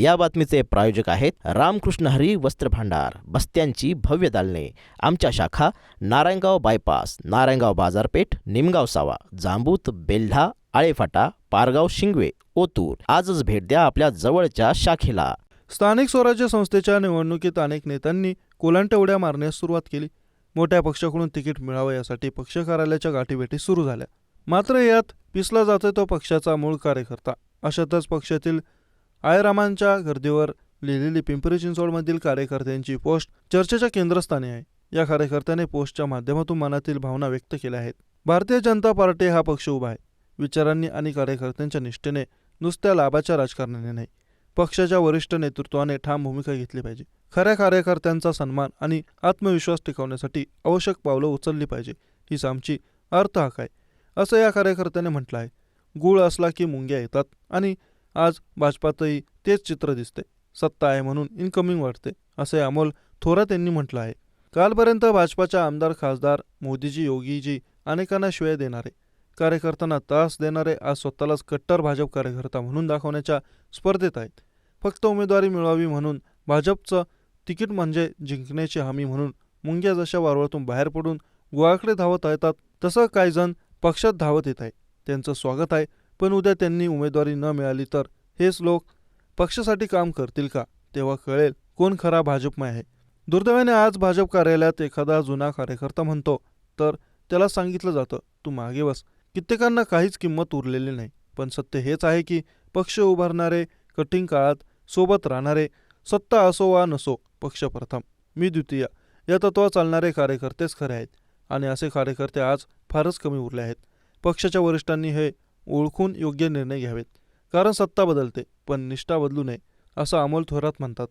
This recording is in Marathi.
या बातमीचे प्रायोजक आहेत रामकृष्ण हरी वस्त्र भांडार बस्त्यांची भव्य दालने. आमच्या शाखा नारायणगाव बायपास नारायणगाव बाजारपेठ निमगाव सावा जांबूत बेल्हा आळेफाटा पारगाव शिंगवे ओतूर. आजच भेट द्या आपल्या जवळच्या शाखेला. स्थानिक स्वराज्य संस्थेच्या निवडणुकीत अनेक नेत्यांनी कोलांटवड्या मारण्यास सुरुवात केली. मोठ्या पक्षाकडून तिकीट मिळावं यासाठी पक्ष कार्यालयाच्या गाठीभेटी सुरू झाल्या. मात्र यात पिसला जातोय तो पक्षाचा मूळ कार्यकर्ता. अशातच पक्षातील आयरामांच्या गर्दीवर लिहिलेली पिंपरी चिंचवडमधील कार्यकर्त्यांची पोस्ट चर्चेच्या केंद्रस्थानी आहे. या कार्यकर्त्याने पोस्टच्या माध्यमातून मनातील भावना व्यक्त केल्या आहेत. भारतीय जनता पार्टी हा पक्ष उभा आहे. विचारांनी आणि कार्यकर्त्यांच्या निष्ठेने नुसत्या लाभाच्या राजकारणाने नाही पक्षाच्या वरिष्ठ नेतृत्वाने ठाम भूमिका घेतली पाहिजे. खऱ्या कार्यकर्त्यांचा सन्मान आणि आत्मविश्वास टिकवण्यासाठी आवश्यक पावलं उचलली पाहिजे हीच आमची अर्थहाक आहे असं या कार्यकर्त्याने म्हटलं आहे. गुळ असला की मुंग्या येतात आणि आज भाजपातही तेच चित्र दिसते. सत्ता आहे म्हणून इनकमिंग वाटते असे अमोल थोरात यांनी म्हटलं आहे. कालपर्यंत भाजपाच्या आमदार खासदार मोदीजी योगीजी अनेकांना शिवाय देणारे कार्यकर्त्यांना त्रास देणारे आज स्वतःलाच कट्टर भाजप कार्यकर्ता म्हणून दाखवण्याच्या स्पर्धेत आहेत. फक्त उमेदवारी मिळवावी म्हणून भाजपचं तिकीट म्हणजे जिंकण्याची हमी म्हणून मुंग्या जशा वारवळातून बाहेर पडून गोव्याकडे धावत येतात तसं काही जण पक्षात धावत येत आहे त्यांचं स्वागत आहे पण उद्या त्यांनी उमेदवारी न मिळाली तर हेच लोक पक्षासाठी काम करतील का? तेव्हा कळेल कोण खरा भाजपमय आहे. दुर्दैवाने आज भाजप कार्यालयात एखादा जुना कार्यकर्ता म्हणतो तर त्याला सांगितलं जातं तू मागे बस. कित्येकांना काहीच किंमत उरलेली नाही. पण सत्य हेच आहे की पक्ष उभारणारे कठीण काळात सोबत राहणारे सत्ता असो वा नसो पक्ष प्रथम मी द्वितीय. या तत्वा चालणारे कार्यकर्तेच खरे आहेत. आणि असे कार्यकर्ते आज फारच कमी उरले आहेत. पक्षाच्या वरिष्ठांनी हे ओळखून योग्य निर्णय घ्यावेत. कारण सत्ता बदलते पण निष्ठा बदलू नये असं अमोल थोरात म्हणतात.